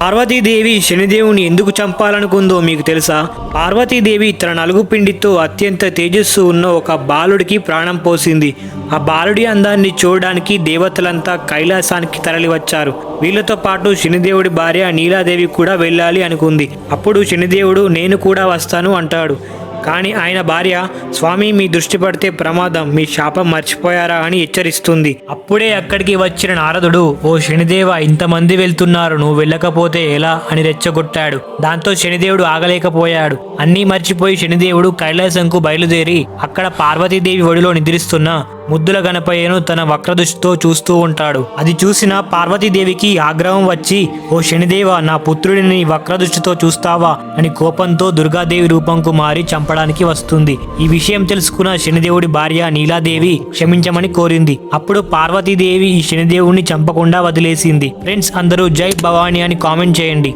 పార్వతీదేవి శనిదేవుని ఎందుకు చంపాలనుకుందో మీకు తెలుసా? పార్వతీదేవి తన నలుగు పిండితో అత్యంత తేజస్సు ఉన్న ఒక బాలుడికి ప్రాణం పోసింది. ఆ బాలుడి అందాన్ని చూడడానికి దేవతలంతా కైలాసానికి తరలివచ్చారు. వీళ్ళతో పాటు శనిదేవుడి భార్య నీలాదేవి కూడా వెళ్ళాలి అనుకుంది. అప్పుడు శనిదేవుడు నేను కూడా వస్తాను అంటాడు. కానీ ఆయన భార్య స్వామి మీ దృష్టి పడితే ప్రమాదం మీ శాపం మర్చిపోయారా? అని హెచ్చరిస్తుంది. అప్పుడే అక్కడికి వచ్చిన నారదుడు ఓ శనిదేవ ఇంతమంది వెళ్తున్నారు నువ్వు వెళ్ళకపోతే ఎలా? అని రెచ్చగొట్టాడు. దాంతో శనిదేవుడు ఆగలేకపోయాడు. అన్నీ మర్చిపోయి శనిదేవుడు కైలాసంకు బయలుదేరి అక్కడ పార్వతీదేవి ఒడిలో నిద్రిస్తున్న ముద్దుల గణపయ్యను తన వక్రదృష్టితో చూస్తూ ఉంటాడు. అది చూసిన పార్వతీదేవికి ఆగ్రహం వచ్చి ఓ శనిదేవ నా పుత్రుడిని వక్రదృష్టితో చూస్తావా అని కోపంతో దుర్గాదేవి రూపంకు మారి చంపడానికి వస్తుంది. ఈ విషయం తెలుసుకున్న శనిదేవుడి భార్య నీలాదేవి క్షమించమని కోరింది. అప్పుడు పార్వతీదేవి ఈ శనిదేవుడిని చంపకుండా వదిలేసింది. ఫ్రెండ్స్ అందరూ జై భవానీ అని కామెంట్ చేయండి.